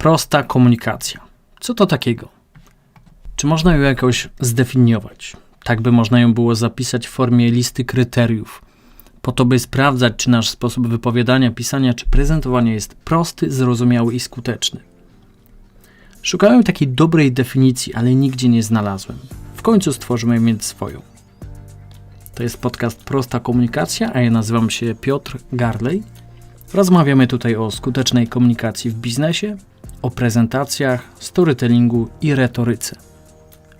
Prosta komunikacja. Co to takiego? Czy można ją jakoś zdefiniować? Tak by można ją było zapisać w formie listy kryteriów, po to by sprawdzać, czy nasz sposób wypowiadania, pisania czy prezentowania jest prosty, zrozumiały i skuteczny. Szukałem takiej dobrej definicji, ale nigdzie nie znalazłem. W końcu stworzymy mieć swoją. To jest podcast Prosta Komunikacja, a ja nazywam się Piotr Garley. Rozmawiamy tutaj o skutecznej komunikacji w biznesie, o prezentacjach, storytellingu i retoryce.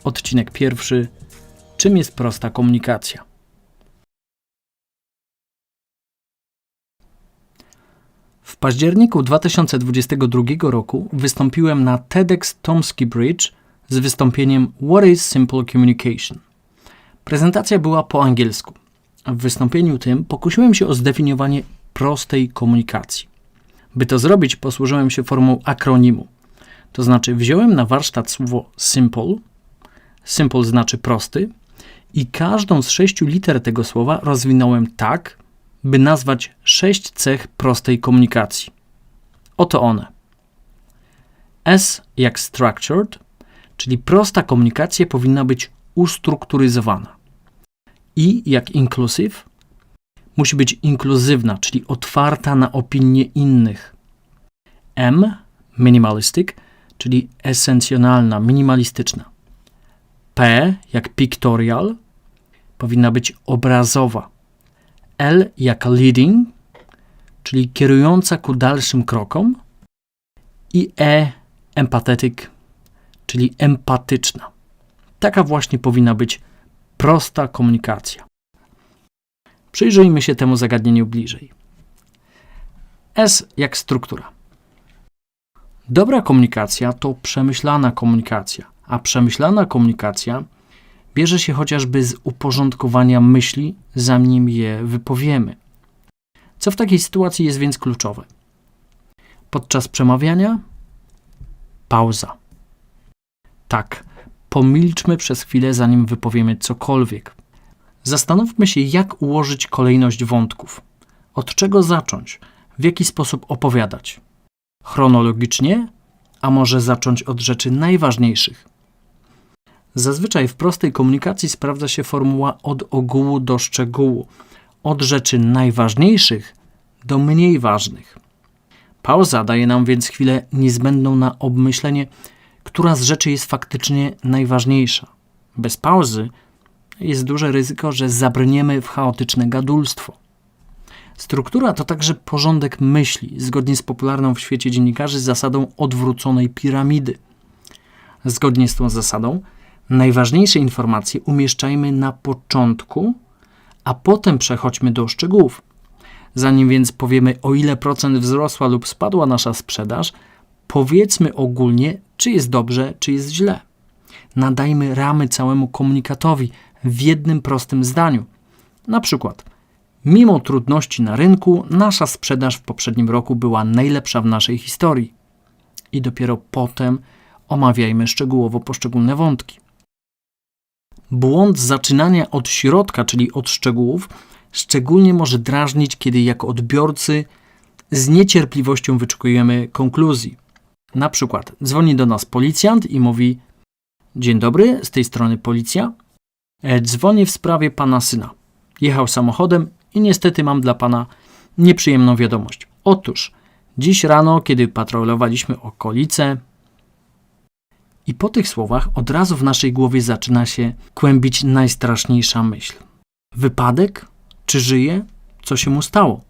Odcinek pierwszy. Czym jest prosta komunikacja? W październiku 2022 roku wystąpiłem na TEDx Tomski Bridge z wystąpieniem What is Simple Communication? Prezentacja była po angielsku. W wystąpieniu tym pokusiłem się o zdefiniowanie prostej komunikacji. By to zrobić, posłużyłem się formą akronimu. To znaczy, wziąłem na warsztat słowo simple, simple znaczy prosty, i każdą z sześciu liter tego słowa rozwinąłem tak, by nazwać sześć cech prostej komunikacji. Oto one. S jak structured, czyli prosta komunikacja powinna być ustrukturyzowana. I jak inclusive, musi być inkluzywna, czyli otwarta na opinie innych. M, minimalistic, czyli esencjonalna, minimalistyczna. P, jak pictorial, powinna być obrazowa. L, jak leading, czyli kierująca ku dalszym krokom. I E, empathetic, czyli empatyczna. Taka właśnie powinna być prosta komunikacja. Przyjrzyjmy się temu zagadnieniu bliżej. S jak struktura. Dobra komunikacja to przemyślana komunikacja, a przemyślana komunikacja bierze się chociażby z uporządkowania myśli, zanim je wypowiemy. Co w takiej sytuacji jest więc kluczowe? Podczas przemawiania pauza. Tak, pomilczmy przez chwilę, zanim wypowiemy cokolwiek. Zastanówmy się, jak ułożyć kolejność wątków. Od czego zacząć? W jaki sposób opowiadać? Chronologicznie, a może zacząć od rzeczy najważniejszych? Zazwyczaj w prostej komunikacji sprawdza się formuła od ogółu do szczegółu, od rzeczy najważniejszych do mniej ważnych. Pauza daje nam więc chwilę niezbędną na obmyślenie, która z rzeczy jest faktycznie najważniejsza. Bez pauzy jest duże ryzyko, że zabrniemy w chaotyczne gadulstwo. Struktura to także porządek myśli, zgodnie z popularną w świecie dziennikarzy zasadą odwróconej piramidy. Zgodnie z tą zasadą, najważniejsze informacje umieszczajmy na początku, a potem przechodźmy do szczegółów. Zanim więc powiemy, o ile procent wzrosła lub spadła nasza sprzedaż, powiedzmy ogólnie, czy jest dobrze, czy jest źle. Nadajmy ramy całemu komunikatowi w jednym prostym zdaniu. Na przykład, mimo trudności na rynku, nasza sprzedaż w poprzednim roku była najlepsza w naszej historii. I dopiero potem omawiajmy szczegółowo poszczególne wątki. Błąd zaczynania od środka, czyli od szczegółów, szczególnie może drażnić, kiedy jako odbiorcy z niecierpliwością wyczekujemy konkluzji. Na przykład dzwoni do nas policjant i mówi: Dzień dobry, z tej strony policja. E, dzwonię w sprawie pana syna. Jechał samochodem i niestety mam dla pana nieprzyjemną wiadomość. Otóż, dziś rano, kiedy patrolowaliśmy okolice, i po tych słowach od razu w naszej głowie zaczyna się kłębić najstraszniejsza myśl. Wypadek? Czy żyje? Co się mu stało?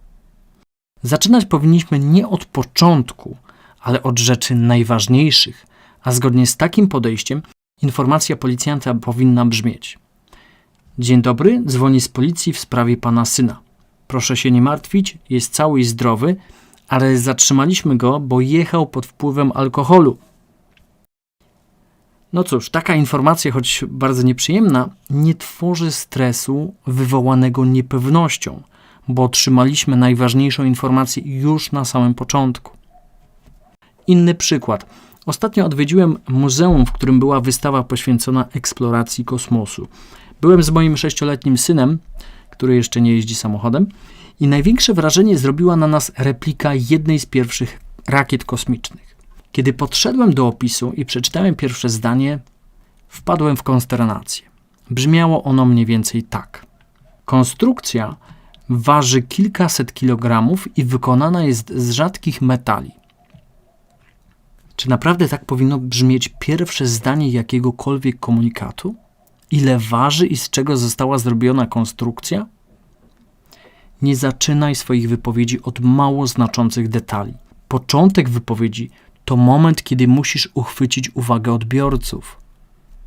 Zaczynać powinniśmy nie od początku, ale od rzeczy najważniejszych, a zgodnie z takim podejściem informacja policjanta powinna brzmieć: Dzień dobry, dzwoni z policji w sprawie pana syna. Proszę się nie martwić, jest cały i zdrowy, ale zatrzymaliśmy go, bo jechał pod wpływem alkoholu. No cóż, taka informacja, choć bardzo nieprzyjemna, nie tworzy stresu wywołanego niepewnością, bo otrzymaliśmy najważniejszą informację już na samym początku. Inny przykład. Ostatnio odwiedziłem muzeum, w którym była wystawa poświęcona eksploracji kosmosu. Byłem z moim sześcioletnim synem, który jeszcze nie jeździ samochodem, i największe wrażenie zrobiła na nas replika jednej z pierwszych rakiet kosmicznych. Kiedy podszedłem do opisu i przeczytałem pierwsze zdanie, wpadłem w konsternację. Brzmiało ono mniej więcej tak. Konstrukcja waży kilkaset kilogramów i wykonana jest z rzadkich metali. Czy naprawdę tak powinno brzmieć pierwsze zdanie jakiegokolwiek komunikatu? Ile waży i z czego została zrobiona konstrukcja? Nie zaczynaj swoich wypowiedzi od mało znaczących detali. Początek wypowiedzi to moment, kiedy musisz uchwycić uwagę odbiorców.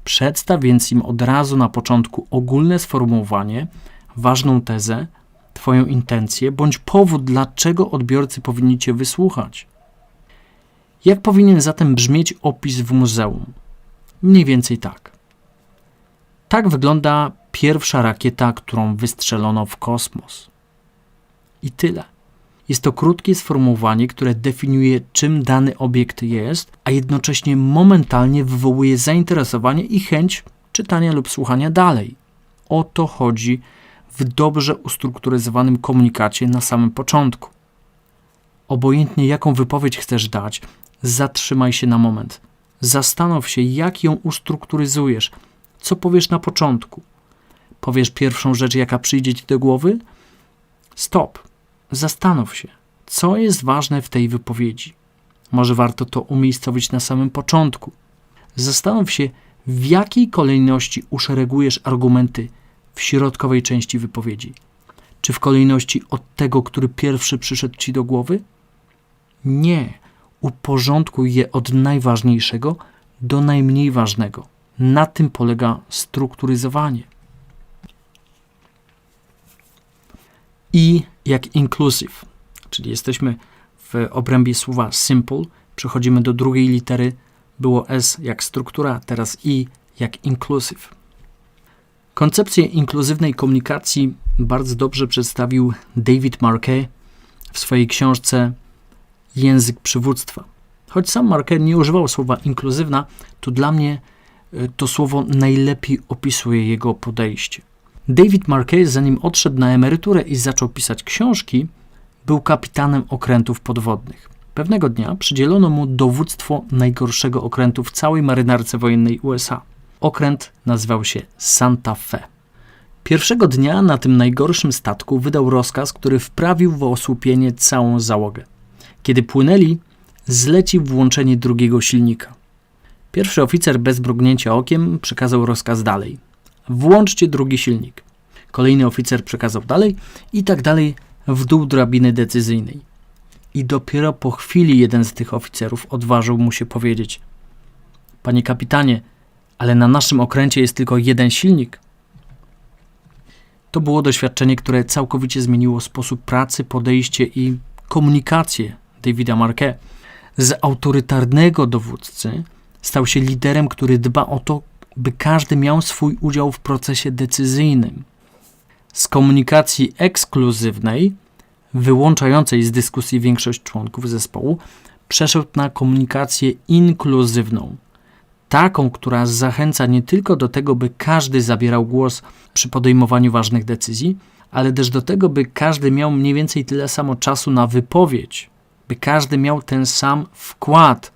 Przedstaw więc im od razu na początku ogólne sformułowanie, ważną tezę, Twoją intencję bądź powód, dlaczego odbiorcy powinni Cię wysłuchać. Jak powinien zatem brzmieć opis w muzeum? Mniej więcej tak. Tak wygląda pierwsza rakieta, którą wystrzelono w kosmos. I tyle. Jest to krótkie sformułowanie, które definiuje, czym dany obiekt jest, a jednocześnie momentalnie wywołuje zainteresowanie i chęć czytania lub słuchania dalej. O to chodzi w dobrze ustrukturyzowanym komunikacie na samym początku. Obojętnie jaką wypowiedź chcesz dać, zatrzymaj się na moment. Zastanów się, jak ją ustrukturyzujesz. Co powiesz na początku? Powiesz pierwszą rzecz, jaka przyjdzie ci do głowy? Stop. Zastanów się, co jest ważne w tej wypowiedzi. Może warto to umiejscowić na samym początku. Zastanów się, w jakiej kolejności uszeregujesz argumenty w środkowej części wypowiedzi. Czy w kolejności od tego, który pierwszy przyszedł ci do głowy? Nie. Uporządkuj je od najważniejszego do najmniej ważnego. Na tym polega strukturyzowanie. I jak inclusive, czyli jesteśmy w obrębie słowa simple, przechodzimy do drugiej litery, było S jak struktura, teraz I jak inclusive. Koncepcję inkluzywnej komunikacji bardzo dobrze przedstawił David Marquet w swojej książce Język przywództwa. Choć sam Marquet nie używał słowa inkluzywna, to dla mnie to słowo najlepiej opisuje jego podejście. David Marquet, zanim odszedł na emeryturę i zaczął pisać książki, był kapitanem okrętów podwodnych. Pewnego dnia przydzielono mu dowództwo najgorszego okrętu w całej marynarce wojennej USA. Okręt nazywał się Santa Fe. Pierwszego dnia na tym najgorszym statku wydał rozkaz, który wprawił w osłupienie całą załogę. Kiedy płynęli, zlecił włączenie drugiego silnika. Pierwszy oficer bez mrugnięcia okiem przekazał rozkaz dalej. Włączcie drugi silnik. Kolejny oficer przekazał dalej i tak dalej w dół drabiny decyzyjnej. I dopiero po chwili jeden z tych oficerów odważył mu się powiedzieć: Panie kapitanie, ale na naszym okręcie jest tylko jeden silnik. To było doświadczenie, które całkowicie zmieniło sposób pracy, podejście i komunikację Davida Marquet. Z autorytarnego dowódcy stał się liderem, który dba o to, by każdy miał swój udział w procesie decyzyjnym. Z komunikacji ekskluzywnej, wyłączającej z dyskusji większość członków zespołu, przeszedł na komunikację inkluzywną, taką, która zachęca nie tylko do tego, by każdy zabierał głos przy podejmowaniu ważnych decyzji, ale też do tego, by każdy miał mniej więcej tyle samo czasu na wypowiedź, by każdy miał ten sam wkład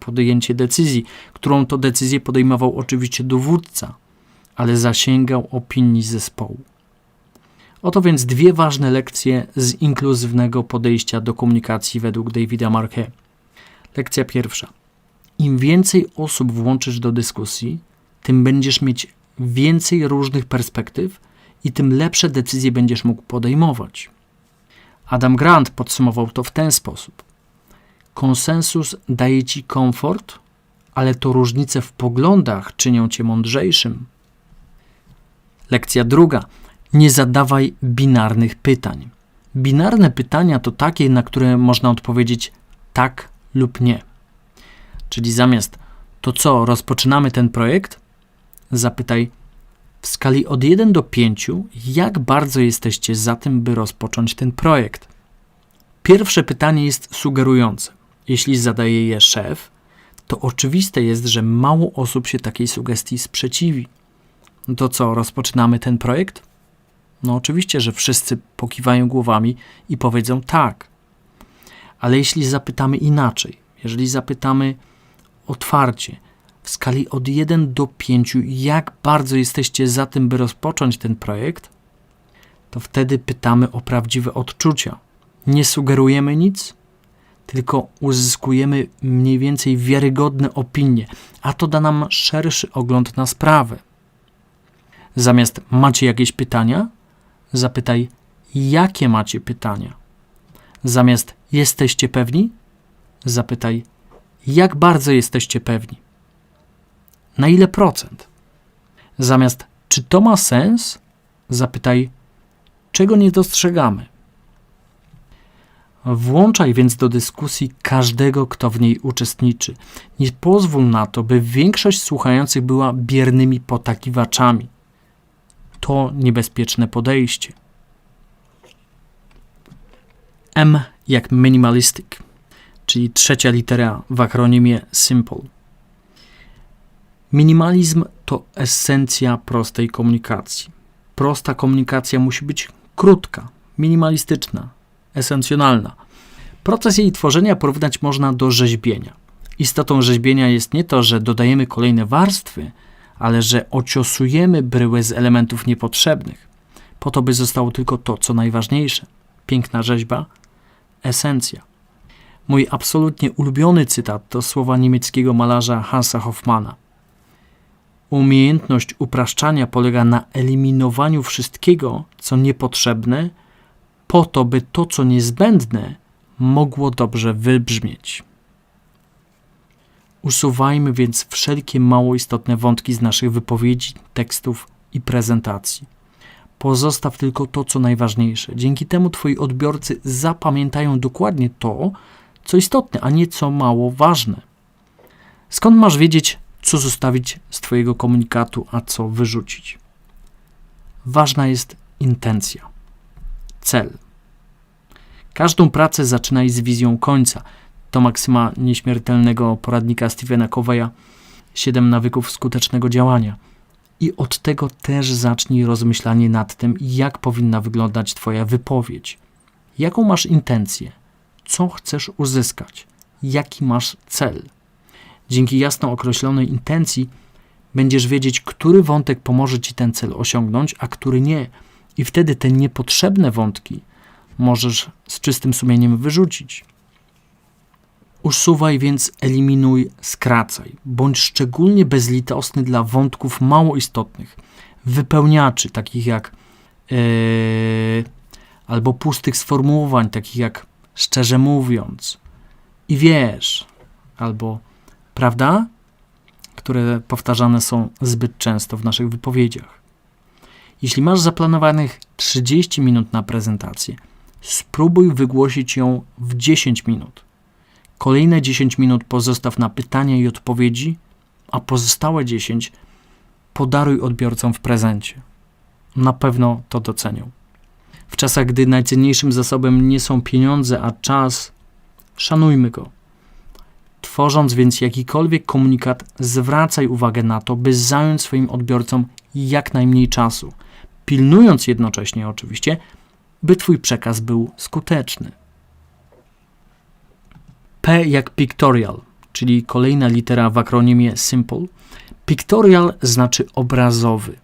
podjęcie decyzji, którą to decyzję podejmował oczywiście dowódca, ale zasięgał opinii zespołu. Oto więc dwie ważne lekcje z inkluzywnego podejścia do komunikacji według Davida Marquet. Lekcja pierwsza. Im więcej osób włączysz do dyskusji, tym będziesz mieć więcej różnych perspektyw i tym lepsze decyzje będziesz mógł podejmować. Adam Grant podsumował to w ten sposób: Konsensus daje ci komfort, ale to różnice w poglądach czynią cię mądrzejszym. Lekcja druga. Nie zadawaj binarnych pytań. Binarne pytania to takie, na które można odpowiedzieć tak lub nie. Czyli zamiast to co, rozpoczynamy ten projekt? Zapytaj w skali od 1 do 5, jak bardzo jesteście za tym, by rozpocząć ten projekt. Pierwsze pytanie jest sugerujące. Jeśli zadaje je szef, to oczywiste jest, że mało osób się takiej sugestii sprzeciwi. No to co, rozpoczynamy ten projekt? No oczywiście, że wszyscy pokiwają głowami i powiedzą tak. Ale jeśli zapytamy inaczej, jeżeli zapytamy otwarcie, w skali od 1 do 5, jak bardzo jesteście za tym, by rozpocząć ten projekt, to wtedy pytamy o prawdziwe odczucia. Nie sugerujemy nic, tylko uzyskujemy mniej więcej wiarygodne opinie, a to da nam szerszy ogląd na sprawę. Zamiast macie jakieś pytania, zapytaj, jakie macie pytania. Zamiast jesteście pewni, zapytaj, jak bardzo jesteście pewni. Na ile procent? Zamiast czy to ma sens, zapytaj, czego nie dostrzegamy. Włączaj więc do dyskusji każdego, kto w niej uczestniczy. Nie pozwól na to, by większość słuchających była biernymi potakiwaczami. To niebezpieczne podejście. M jak minimalistic, czyli trzecia litera w akronimie SIMPLE. Minimalizm to esencja prostej komunikacji. Prosta komunikacja musi być krótka, minimalistyczna, esencjonalna. Proces jej tworzenia porównać można do rzeźbienia. Istotą rzeźbienia jest nie to, że dodajemy kolejne warstwy, ale że ociosujemy bryłę z elementów niepotrzebnych, po to, by zostało tylko to, co najważniejsze. Piękna rzeźba, esencja. Mój absolutnie ulubiony cytat to słowa niemieckiego malarza Hansa Hoffmana. Umiejętność upraszczania polega na eliminowaniu wszystkiego, co niepotrzebne, po to, by to, co niezbędne, mogło dobrze wybrzmieć. Usuwajmy więc wszelkie mało istotne wątki z naszych wypowiedzi, tekstów i prezentacji. Pozostaw tylko to, co najważniejsze. Dzięki temu Twoi odbiorcy zapamiętają dokładnie to, co istotne, a nie co mało ważne. Skąd masz wiedzieć, co zostawić z Twojego komunikatu, a co wyrzucić? Ważna jest intencja, cel. Każdą pracę zaczynaj z wizją końca. To maksyma nieśmiertelnego poradnika Stephena Coveya 7 nawyków skutecznego działania. I od tego też zacznij rozmyślanie nad tym, jak powinna wyglądać Twoja wypowiedź. Jaką masz intencję? Co chcesz uzyskać? Jaki masz cel? Dzięki jasno określonej intencji będziesz wiedzieć, który wątek pomoże Ci ten cel osiągnąć, a który nie. I wtedy te niepotrzebne wątki możesz z czystym sumieniem wyrzucić. Usuwaj więc, eliminuj, skracaj. Bądź szczególnie bezlitosny dla wątków mało istotnych, wypełniaczy, takich jak yy, albo pustych sformułowań, takich jak szczerze mówiąc i wiesz, albo prawda, które powtarzane są zbyt często w naszych wypowiedziach. Jeśli masz zaplanowanych 30 minut na prezentację, spróbuj wygłosić ją w 10 minut. Kolejne 10 minut pozostaw na pytania i odpowiedzi, a pozostałe 10 podaruj odbiorcom w prezencie. Na pewno to docenią. W czasach, gdy najcenniejszym zasobem nie są pieniądze, a czas, szanujmy go. Tworząc więc jakikolwiek komunikat, zwracaj uwagę na to, by zająć swoim odbiorcom jak najmniej czasu, pilnując jednocześnie oczywiście, by Twój przekaz był skuteczny. P jak pictorial, czyli kolejna litera w akronimie SIMPLE. Pictorial znaczy obrazowy.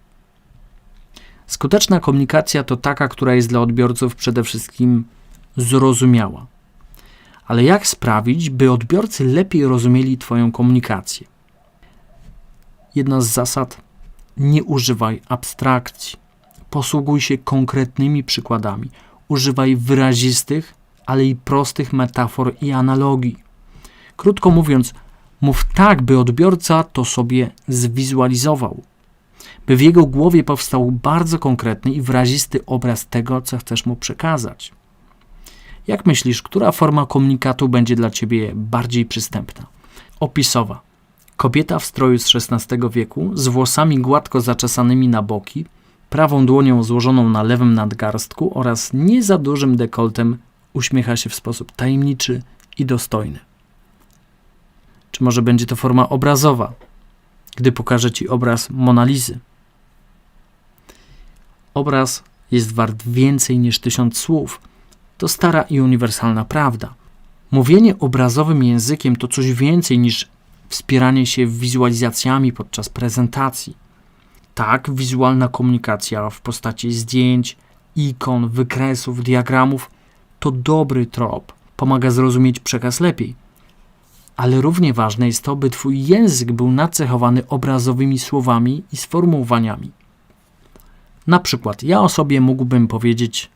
Skuteczna komunikacja to taka, która jest dla odbiorców przede wszystkim zrozumiała. Ale jak sprawić, by odbiorcy lepiej rozumieli Twoją komunikację? Jedna z zasad: nie używaj abstrakcji. Posługuj się konkretnymi przykładami. Używaj wyrazistych, ale i prostych metafor i analogii. Krótko mówiąc, mów tak, by odbiorca to sobie zwizualizował, by w jego głowie powstał bardzo konkretny i wyrazisty obraz tego, co chcesz mu przekazać. Jak myślisz, która forma komunikatu będzie dla ciebie bardziej przystępna? Opisowa. Kobieta w stroju z XVI wieku, z włosami gładko zaczesanymi na boki, prawą dłonią złożoną na lewym nadgarstku oraz nie za dużym dekoltem uśmiecha się w sposób tajemniczy i dostojny. Czy może będzie to forma obrazowa, gdy pokażę Ci obraz Monalizy? Obraz jest wart więcej niż tysiąc słów. To stara i uniwersalna prawda. Mówienie obrazowym językiem to coś więcej niż wspieranie się wizualizacjami podczas prezentacji. Tak, wizualna komunikacja w postaci zdjęć, ikon, wykresów, diagramów to dobry trop, pomaga zrozumieć przekaz lepiej. Ale równie ważne jest to, by Twój język był nacechowany obrazowymi słowami i sformułowaniami. Na przykład, ja o sobie mógłbym powiedzieć: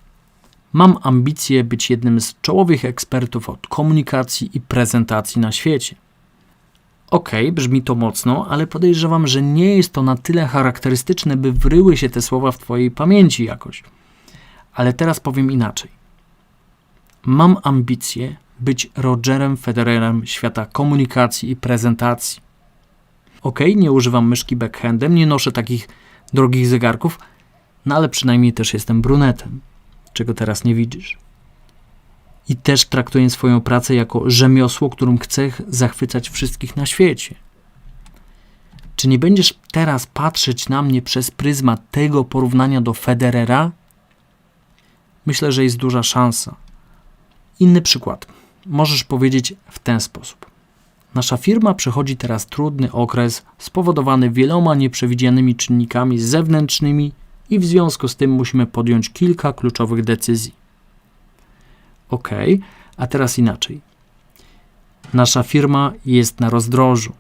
Mam ambicje być jednym z czołowych ekspertów od komunikacji i prezentacji na świecie. Okej, okay, brzmi to mocno, ale podejrzewam, że nie jest to na tyle charakterystyczne, by wryły się te słowa w Twojej pamięci jakoś. Ale teraz powiem inaczej. Mam ambicje być Rogerem Federerem świata komunikacji i prezentacji. Ok, nie używam myszki backhandem, nie noszę takich drogich zegarków, no ale przynajmniej też jestem brunetem, czego teraz nie widzisz. I też traktuję swoją pracę jako rzemiosło, którym chcę zachwycać wszystkich na świecie. Czy nie będziesz teraz patrzeć na mnie przez pryzmat tego porównania do Federera? Myślę, że jest duża szansa. Inny przykład. Możesz powiedzieć w ten sposób. Nasza firma przechodzi teraz trudny okres spowodowany wieloma nieprzewidzianymi czynnikami zewnętrznymi i w związku z tym musimy podjąć kilka kluczowych decyzji. Ok, a teraz inaczej. Nasza firma jest na rozdrożu.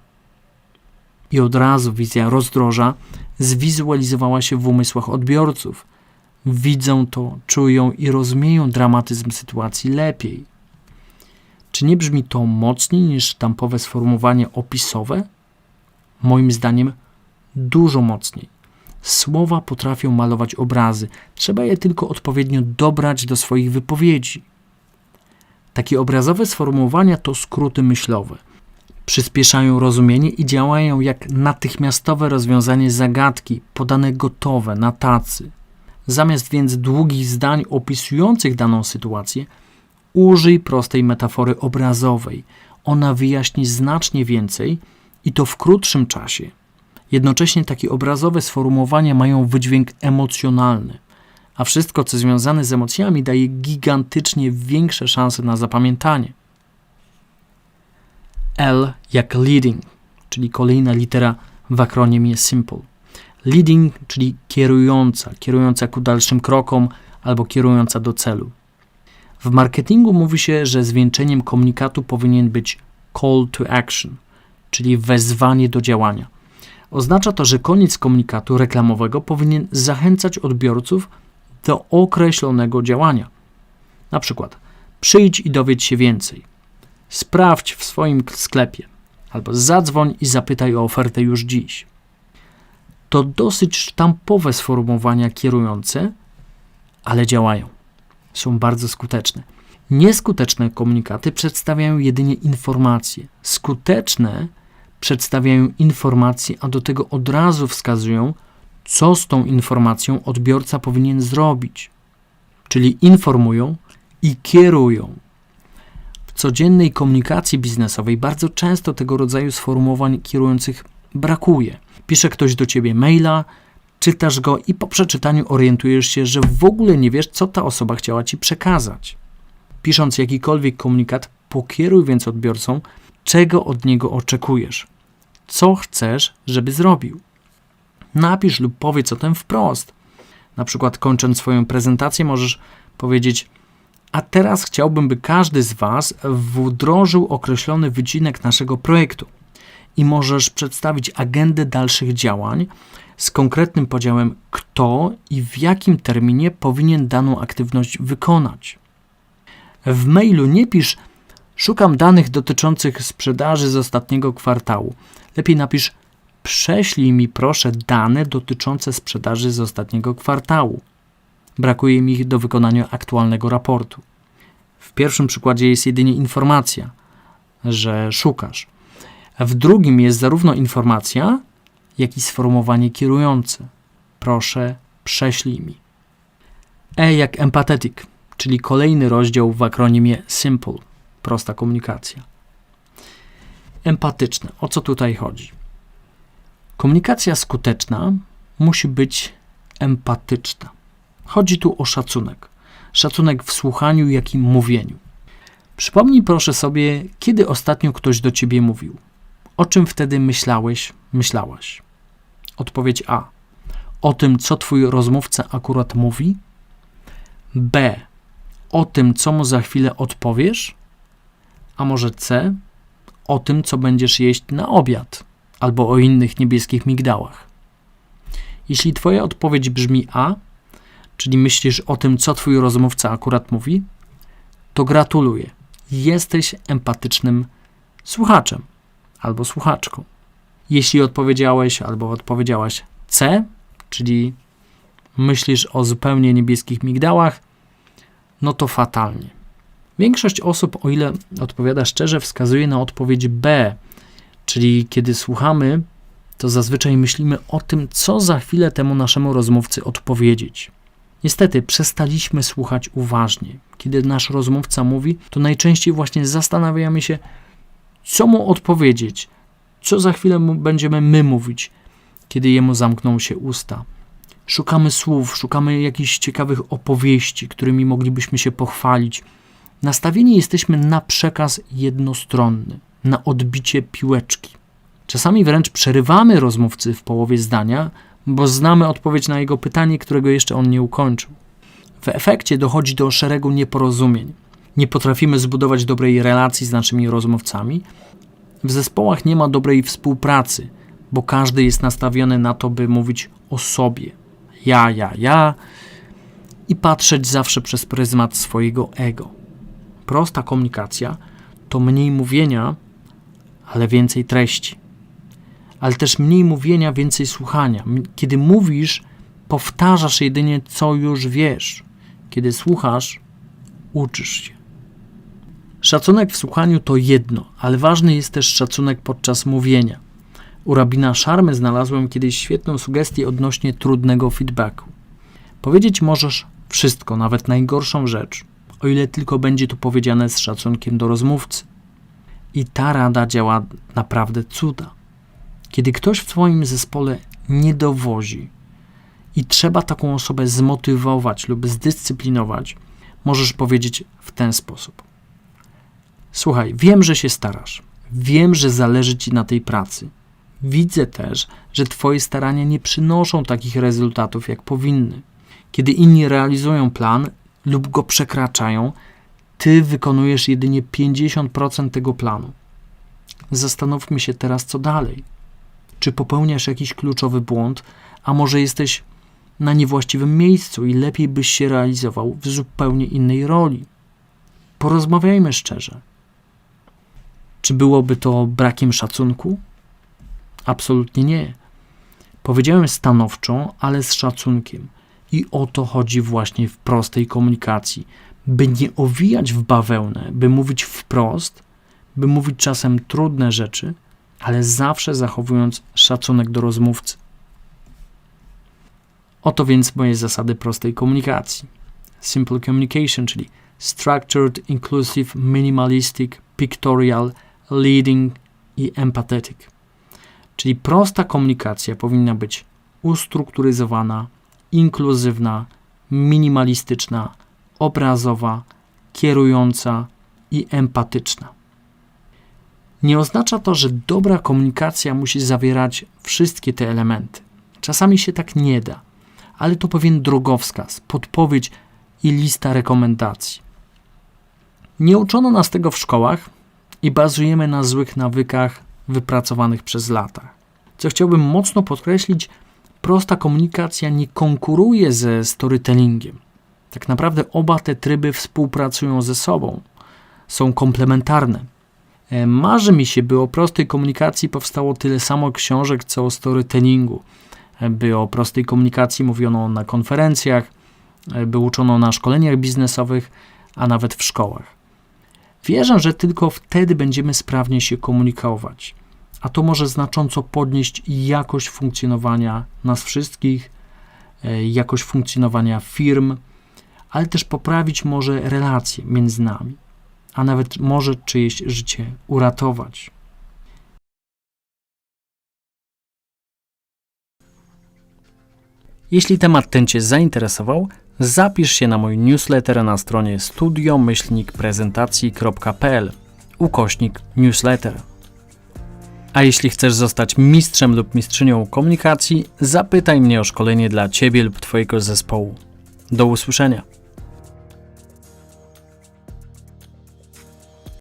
I od razu wizja rozdroża zwizualizowała się w umysłach odbiorców. Widzą to, czują i rozumieją dramatyzm sytuacji lepiej. Czy nie brzmi to mocniej niż sztampowe sformułowanie opisowe? Moim zdaniem dużo mocniej. Słowa potrafią malować obrazy, trzeba je tylko odpowiednio dobrać do swoich wypowiedzi. Takie obrazowe sformułowania to skróty myślowe. Przyspieszają rozumienie i działają jak natychmiastowe rozwiązanie zagadki, podane gotowe na tacy. Zamiast więc długich zdań opisujących daną sytuację, użyj prostej metafory obrazowej. Ona wyjaśni znacznie więcej i to w krótszym czasie. Jednocześnie takie obrazowe sformułowania mają wydźwięk emocjonalny, a wszystko, co związane z emocjami, daje gigantycznie większe szanse na zapamiętanie. L jak leading, czyli kolejna litera w akronimie SIMPLE. Leading, czyli kierująca, kierująca ku dalszym krokom albo kierująca do celu. W marketingu mówi się, że zwieńczeniem komunikatu powinien być call to action, czyli wezwanie do działania. Oznacza to, że koniec komunikatu reklamowego powinien zachęcać odbiorców do określonego działania. Na przykład przyjdź i dowiedz się więcej. Sprawdź w swoim sklepie albo zadzwoń i zapytaj o ofertę już dziś. To dosyć sztampowe sformułowania kierujące, ale działają. Są bardzo skuteczne. Nieskuteczne komunikaty przedstawiają jedynie informacje. Skuteczne przedstawiają informacje, a do tego od razu wskazują, co z tą informacją odbiorca powinien zrobić. Czyli informują i kierują. W codziennej komunikacji biznesowej bardzo często tego rodzaju sformułowań kierujących brakuje. Pisze ktoś do ciebie maila, czytasz go i po przeczytaniu orientujesz się, że w ogóle nie wiesz, co ta osoba chciała ci przekazać. Pisząc jakikolwiek komunikat, pokieruj więc odbiorcą, czego od niego oczekujesz, co chcesz, żeby zrobił. Napisz lub powiedz o tym wprost. Na przykład, kończąc swoją prezentację, możesz powiedzieć: A teraz chciałbym, by każdy z Was wdrożył określony wycinek naszego projektu i możesz przedstawić agendę dalszych działań z konkretnym podziałem, kto i w jakim terminie powinien daną aktywność wykonać. W mailu nie pisz: Szukam danych dotyczących sprzedaży z ostatniego kwartału. Lepiej napisz: Prześlij mi proszę dane dotyczące sprzedaży z ostatniego kwartału. Brakuje mi ich do wykonania aktualnego raportu. W pierwszym przykładzie jest jedynie informacja, że szukasz. W drugim jest zarówno informacja, jak i sformułowanie kierujące. Proszę, prześlij mi. E jak empathetic, czyli kolejny rozdział w akronimie SIMPLE, prosta komunikacja. Empatyczne. O co tutaj chodzi? Komunikacja skuteczna musi być empatyczna. Chodzi tu o szacunek. Szacunek w słuchaniu, jak i mówieniu. Przypomnij proszę sobie, kiedy ostatnio ktoś do ciebie mówił. O czym wtedy myślałeś, myślałaś? Odpowiedź A. O tym, co twój rozmówca akurat mówi. B. O tym, co mu za chwilę odpowiesz. A może C. O tym, co będziesz jeść na obiad, albo o innych niebieskich migdałach. Jeśli twoja odpowiedź brzmi A, czyli myślisz o tym, co twój rozmówca akurat mówi, to gratuluję. Jesteś empatycznym słuchaczem albo słuchaczką. Jeśli odpowiedziałeś albo odpowiedziałaś C, czyli myślisz o zupełnie niebieskich migdałach, no to fatalnie. Większość osób, o ile odpowiada szczerze, wskazuje na odpowiedź B, czyli kiedy słuchamy, to zazwyczaj myślimy o tym, co za chwilę temu naszemu rozmówcy odpowiedzieć. Niestety przestaliśmy słuchać uważnie. Kiedy nasz rozmówca mówi, to najczęściej właśnie zastanawiamy się, co mu odpowiedzieć, co za chwilę będziemy my mówić, kiedy jemu zamkną się usta. Szukamy słów, szukamy jakichś ciekawych opowieści, którymi moglibyśmy się pochwalić. Nastawieni jesteśmy na przekaz jednostronny, na odbicie piłeczki. Czasami wręcz przerywamy rozmówcy w połowie zdania, bo znamy odpowiedź na jego pytanie, którego jeszcze on nie ukończył. W efekcie dochodzi do szeregu nieporozumień. Nie potrafimy zbudować dobrej relacji z naszymi rozmówcami. W zespołach nie ma dobrej współpracy, bo każdy jest nastawiony na to, by mówić o sobie. Ja, ja, ja i patrzeć zawsze przez pryzmat swojego ego. Prosta komunikacja to mniej mówienia, ale więcej treści ale też mniej mówienia, więcej słuchania. Kiedy mówisz, powtarzasz jedynie, co już wiesz. Kiedy słuchasz, uczysz się. Szacunek w słuchaniu to jedno, ale ważny jest też szacunek podczas mówienia. U rabina Szarmy znalazłem kiedyś świetną sugestię odnośnie trudnego feedbacku. Powiedzieć możesz wszystko, nawet najgorszą rzecz, o ile tylko będzie to powiedziane z szacunkiem do rozmówcy. I ta rada działa naprawdę cuda. Kiedy ktoś w Twoim zespole nie dowozi i trzeba taką osobę zmotywować lub zdyscyplinować, możesz powiedzieć w ten sposób: Słuchaj, wiem, że się starasz, wiem, że zależy Ci na tej pracy. Widzę też, że Twoje starania nie przynoszą takich rezultatów, jak powinny. Kiedy inni realizują plan lub go przekraczają, Ty wykonujesz jedynie 50% tego planu. Zastanówmy się teraz, co dalej czy popełniasz jakiś kluczowy błąd, a może jesteś na niewłaściwym miejscu i lepiej byś się realizował w zupełnie innej roli. Porozmawiajmy szczerze. Czy byłoby to brakiem szacunku? Absolutnie nie. Powiedziałem stanowczo, ale z szacunkiem. I o to chodzi właśnie w prostej komunikacji, by nie owijać w bawełnę, by mówić wprost, by mówić czasem trudne rzeczy, ale zawsze zachowując szacunek do rozmówcy. Oto więc moje zasady prostej komunikacji. Simple communication, czyli structured, inclusive, minimalistic, pictorial, leading i empathetic. Czyli prosta komunikacja powinna być ustrukturyzowana, inkluzywna, minimalistyczna, obrazowa, kierująca i empatyczna. Nie oznacza to, że dobra komunikacja musi zawierać wszystkie te elementy. Czasami się tak nie da, ale to pewien drogowskaz, podpowiedź i lista rekomendacji. Nie uczono nas tego w szkołach i bazujemy na złych nawykach wypracowanych przez lata. Co chciałbym mocno podkreślić, prosta komunikacja nie konkuruje ze storytellingiem. Tak naprawdę oba te tryby współpracują ze sobą, są komplementarne. E, marzy mi się, by o prostej komunikacji powstało tyle samo książek, co o storytellingu. E, by o prostej komunikacji mówiono na konferencjach, e, by uczono na szkoleniach biznesowych, a nawet w szkołach. Wierzę, że tylko wtedy będziemy sprawnie się komunikować, a to może znacząco podnieść jakość funkcjonowania nas wszystkich, jakość funkcjonowania firm, ale też poprawić może relacje między nami a nawet może czyjeś życie uratować. Jeśli temat ten Cię zainteresował, zapisz się na mój newsletter na stronie studio-prezentacji.pl ukośnik newsletter. A jeśli chcesz zostać mistrzem lub mistrzynią komunikacji, zapytaj mnie o szkolenie dla Ciebie lub Twojego zespołu. Do usłyszenia.